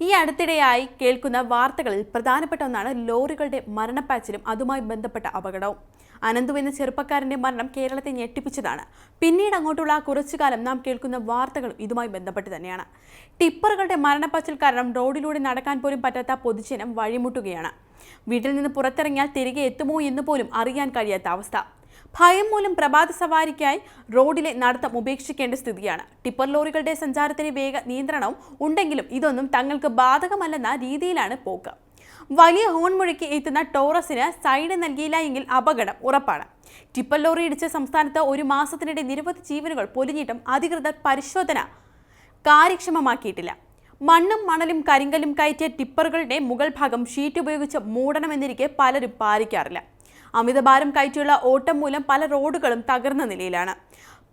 ഈ അടുത്തിടെയായി കേൾക്കുന്ന വാർത്തകളിൽ പ്രധാനപ്പെട്ട ഒന്നാണ് ലോറികളുടെ മരണപ്പാച്ചിലും അതുമായി ബന്ധപ്പെട്ട അപകടവും. അനന്തു എന്ന ചെറുപ്പക്കാരന്റെ മരണം കേരളത്തെ ഞെട്ടിപ്പിച്ചതാണ്. പിന്നീട് അങ്ങോട്ടുള്ള കുറച്ചു കാലം നാം കേൾക്കുന്ന വാർത്തകളും ഇതുമായി ബന്ധപ്പെട്ട് തന്നെയാണ്. ടിപ്പറുകളുടെ മരണപ്പാച്ചിൽ കാരണം റോഡിലൂടെ നടക്കാൻ പോലും പറ്റാത്ത പൊതുജനം വഴിമുട്ടുകയാണ്. വീട്ടിൽ നിന്ന് പുറത്തിറങ്ങിയാൽ തിരികെ എത്തുമോ എന്ന് പോലും അറിയാൻ കഴിയാത്ത അവസ്ഥ. ഭയം മൂലം പ്രഭാത സവാരിക്കായി റോഡിലെ നടത്തം ഉപേക്ഷിക്കേണ്ട സ്ഥിതിയാണ്. ടിപ്പർ ലോറികളുടെ സഞ്ചാരത്തിന് വേഗ നിയന്ത്രണവും ഉണ്ടെങ്കിലും ഇതൊന്നും തങ്ങൾക്ക് ബാധകമല്ലെന്ന രീതിയിലാണ് പോക്ക്. വലിയ ഹോൺ മുഴക്കി എത്തുന്ന ടോറസിന് സൈഡ് നൽകിയില്ല എങ്കിൽ അപകടം ഉറപ്പാണ്. ടിപ്പർ ലോറി ഇടിച്ച സംസ്ഥാനത്ത് ഒരു മാസത്തിനിടെ നിരവധി ജീവനുകൾ പൊലിഞ്ഞിട്ടും അധികൃതർ പരിശോധന കാര്യക്ഷമമാക്കിയിട്ടില്ല. മണ്ണും മണലും കരിങ്കലും കയറ്റിയ ടിപ്പറുകളുടെ മുകൾ ഭാഗം ഷീറ്റ് ഉപയോഗിച്ച് മൂടണമെന്നിരിക്കെ പലരും പാലിക്കാറില്ല. അമിതഭാരം കയറ്റിയുള്ള ഓട്ടം മൂലം പല റോഡുകളും തകർന്ന നിലയിലാണ്.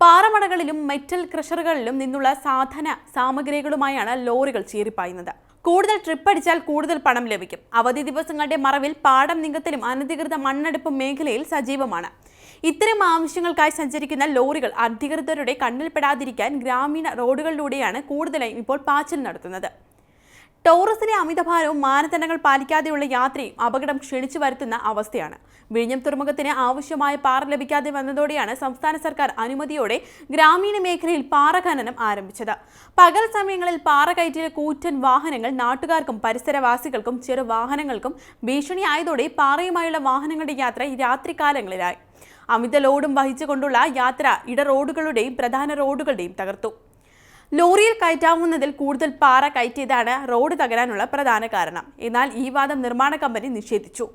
പാറമടകളിലും മെറ്റൽ ക്രഷറുകളിലും നിന്നുള്ള സാധന സാമഗ്രികളുമായാണ് ലോറികൾ ചീറിപ്പായുന്നത്. കൂടുതൽ ട്രിപ്പ് അടിച്ചാൽ കൂടുതൽ പണം ലഭിക്കും. അവധി ദിവസങ്ങളുടെ മറവിൽ പാടം നികത്തലും അനധികൃത മണ്ണെടുപ്പും മേഖലയിൽ സജീവമാണ്. ഇത്തരം ആവശ്യങ്ങൾക്കായി സഞ്ചരിക്കുന്ന ലോറികൾ അധികൃതരുടെ കണ്ണിൽപ്പെടാതിരിക്കാൻ ഗ്രാമീണ റോഡുകളിലൂടെയാണ് കൂടുതലായും ഇപ്പോൾ പാച്ചിൽ നടത്തുന്നത്. ടോറസിലെ അമിതഭാരവും മാനദണ്ഡങ്ങൾ പാലിക്കാതെയുള്ള യാത്രയും അപകടം ക്ഷണിച്ചു വരുത്തുന്ന അവസ്ഥയാണ്. വിഴിഞ്ഞം തുറമുഖത്തിന് ആവശ്യമായ പാറ ലഭിക്കാതെ വന്നതോടെയാണ് സംസ്ഥാന സർക്കാർ അനുമതിയോടെ ഗ്രാമീണ മേഖലയിൽ പാറ ഖനനം ആരംഭിച്ചത്. പകൽ സമയങ്ങളിൽ പാറ കയറ്റിയ കൂറ്റൻ വാഹനങ്ങൾ നാട്ടുകാർക്കും പരിസരവാസികൾക്കും ചെറു വാഹനങ്ങൾക്കും ഭീഷണിയായതോടെ പാറയുമായുള്ള വാഹനങ്ങളുടെ യാത്ര രാത്രികാലങ്ങളിലായി. അമിത ലോഡും വഹിച്ചുകൊണ്ടുള്ള യാത്ര ഇട റോഡുകളുടെയും പ്രധാന റോഡുകളുടെയും തകർത്തു. ലോറിയിൽ കയറ്റാവുന്നതിൽ കൂടുതൽ പാറ കയറ്റിയതാണ് റോഡ് തകരാനുള്ള പ്രധാന കാരണം. എന്നാൽ ഈ വാദം നിർമ്മാണ കമ്പനി നിഷേധിച്ചു.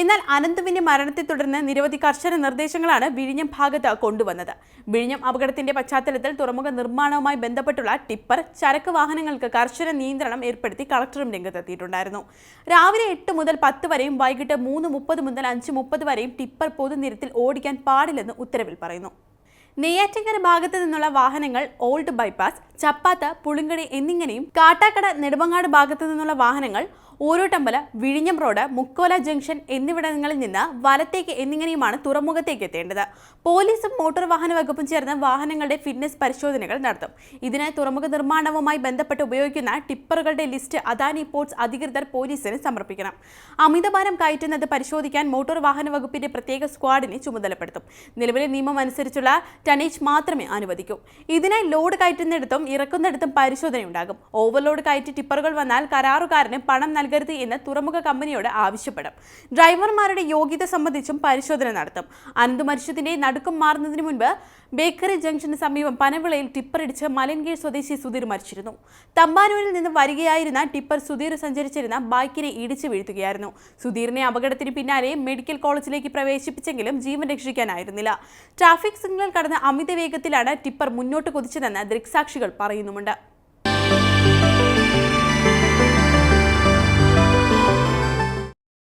എന്നാൽ അനന്തുവിന്റെ മരണത്തെ തുടർന്ന് നിരവധി കർശന നിർദ്ദേശങ്ങളാണ് വിഴിഞ്ഞം ഭാഗത്ത് കൊണ്ടുവന്നത്. വിഴിഞ്ഞം അപകടത്തിന്റെ പശ്ചാത്തലത്തിൽ തുറമുഖ നിർമ്മാണവുമായി ബന്ധപ്പെട്ടുള്ള ടിപ്പർ ചരക്ക് വാഹനങ്ങൾക്ക് കർശന നിയന്ത്രണം ഏർപ്പെടുത്തി കളക്ടറും രംഗത്തെത്തിയിട്ടുണ്ടായിരുന്നു. രാവിലെ എട്ട് മുതൽ പത്ത് വരെയും വൈകിട്ട് മൂന്ന് മുപ്പത് മുതൽ അഞ്ച് മുപ്പത് വരെയും ടിപ്പർ പൊതുനിരത്തിൽ ഓടിക്കാൻ പാടില്ലെന്ന് ഉത്തരവിൽ പറയുന്നു. നെയ്യാറ്റിങ്കര ഭാഗത്ത് നിന്നുള്ള വാഹനങ്ങൾ ഓൾഡ് ബൈപ്പാസ് ചപ്പാത്ത പുളിങ്കടി എന്നിങ്ങനെയും കാട്ടാക്കട നെടുമങ്ങാട് ഭാഗത്തു നിന്നുള്ള വാഹനങ്ങൾ ഊരോട്ടമ്പല വിഴിഞ്ഞം റോഡ് മുക്കോല ജംഗ്ഷൻ എന്നിവിടങ്ങളിൽ നിന്ന് വലത്തേക്ക് എന്നിങ്ങനെയുമാണ് തുറമുഖത്തേക്ക് എത്തേണ്ടത്. പോലീസും മോട്ടോർ വാഹന വകുപ്പും ചേർന്ന് വാഹനങ്ങളുടെ ഫിറ്റ്നസ് പരിശോധനകൾ നടത്തും. ഇതിനായി തുറമുഖ നിർമ്മാണവുമായി ബന്ധപ്പെട്ട് ഉപയോഗിക്കുന്ന ടിപ്പറുകളുടെ ലിസ്റ്റ് അദാനി പോർട്സ് അധികൃതർ പോലീസിന് സമർപ്പിക്കണം. അമിതഭാരം കയറ്റുന്നത് പരിശോധിക്കാൻ മോട്ടോർ വാഹന വകുപ്പിന്റെ പ്രത്യേക സ്ക്വാഡിനെ ചുമതലപ്പെടുത്തും. നിലവിലെ നിയമം അനുസരിച്ചുള്ള ടണേജ് മാത്രമേ അനുവദിക്കൂ. ഇതിനായി ലോഡ് കയറ്റുന്നിടത്തും ഇറക്കുന്നിടത്തും പരിശോധനയുണ്ടാകും. ഓവർലോഡ് കയറ്റി ടിപ്പറുകൾ വന്നാൽ കരാറുകാരന് പണം നൽകരുത് എന്ന് തുറമുഖ കമ്പനിയോട് ആവശ്യപ്പെടും. ഡ്രൈവർമാരുടെ യോഗ്യത സംബന്ധിച്ചും പരിശോധന നടത്തും. അനന്ത് മത്സ്യത്തിന്റെ നടുക്കം മാറുന്നതിന് മുൻപ് ബേക്കറി ജംഗ്ഷന് സമീപം പനവിളയിൽ ടിപ്പർ ഇടിച്ച് മലൻകീഴ് സ്വദേശി സുധീർ മരിച്ചിരുന്നു. തമ്പാനൂരിൽ നിന്ന് വരികയായിരുന്ന ടിപ്പർ സുധീർ സഞ്ചരിച്ചിരുന്ന ബൈക്കിനെ ഇടിച്ചു വീഴ്ത്തുകയായിരുന്നു. സുധീറിനെ അപകടത്തിന് പിന്നാലെ മെഡിക്കൽ കോളേജിലേക്ക് പ്രവേശിപ്പിച്ചെങ്കിലും ജീവൻ രക്ഷിക്കാനായിരുന്നില്ല. ട്രാഫിക് സിഗ്നൽ കടന്ന് അമിത വേഗത്തിലാണ് ടിപ്പർ മുന്നോട്ട് കുതിച്ചതെന്ന് ദൃക്സാക്ഷികൾ പറയുന്നുമുണ്ട്.